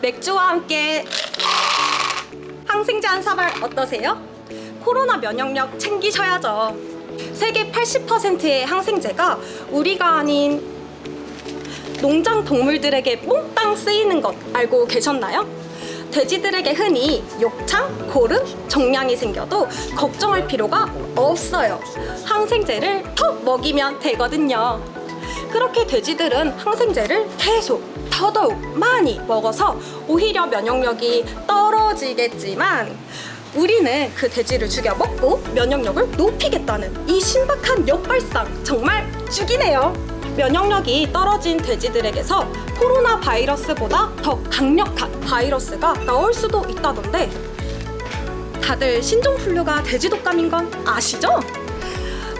맥주와 함께 항생제 한 사발 어떠세요? 코로나 면역력 챙기셔야죠. 세계 80%의 항생제가 우리가 아닌 농장 동물들에게 몽땅 쓰이는 것 알고 계셨나요? 돼지들에게 흔히 욕창, 고름, 정량이 생겨도 걱정할 필요가 없어요. 항생제를 턱 먹이면 되거든요. 그렇게 돼지들은 항생제를 계속 더더욱 많이 먹어서 오히려 면역력이 떨어지겠지만 우리는 그 돼지를 죽여 먹고 면역력을 높이겠다는 이 신박한 역발상 정말 죽이네요. 면역력이 떨어진 돼지들에게서 코로나 바이러스보다 더 강력한 바이러스가 나올 수도 있다던데 다들 신종플루가 돼지 독감인 건 아시죠?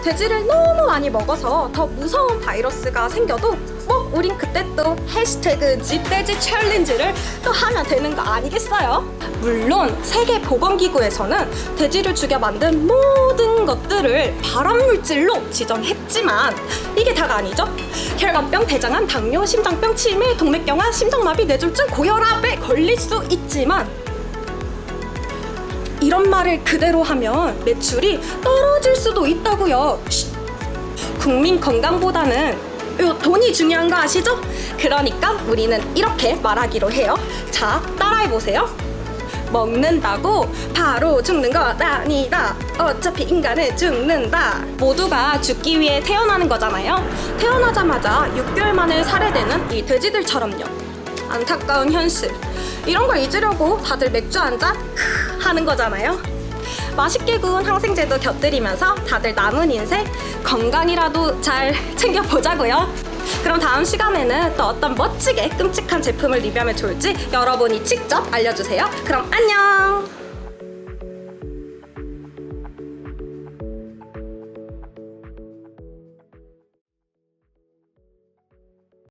돼지를 너무 많이 먹어서 더 무서운 바이러스가 생겨도 뭐 우린 그때 또 해시태그 집돼지 챌린지를 또 하면 되는 거 아니겠어요? 물론 세계보건기구에서는 돼지를 죽여 만든 모든 것들을 발암물질로 지정했지만 이게 다가 아니죠? 혈관병, 대장암, 당뇨, 심장병, 치매, 동맥경화, 심장마비, 뇌졸중, 고혈압에 걸릴 수 있지만 이런 말을 그대로 하면 매출이 떨어질 수도 있다고요. 쉿. 국민 건강보다는 요 돈이 중요한 거 아시죠? 그러니까 우리는 이렇게 말하기로 해요. 자, 따라해 보세요. 먹는다고 바로 죽는 건 아니다. 어차피 인간은 죽는다. 모두가 죽기 위해 태어나는 거잖아요. 태어나자마자 6개월 만에 살해되는 이 돼지들처럼요. 안타까운 현실. 이런 걸 잊으려고 다들 맥주 한 잔 하는 거잖아요. 맛있게 구운 항생제도 곁들이면서 다들 남은 인생 건강이라도 잘 챙겨보자고요. 그럼 다음 시간에는 또 어떤 멋지게 끔찍한 제품을 리뷰하면 좋을지 여러분이 직접 알려주세요. 그럼 안녕!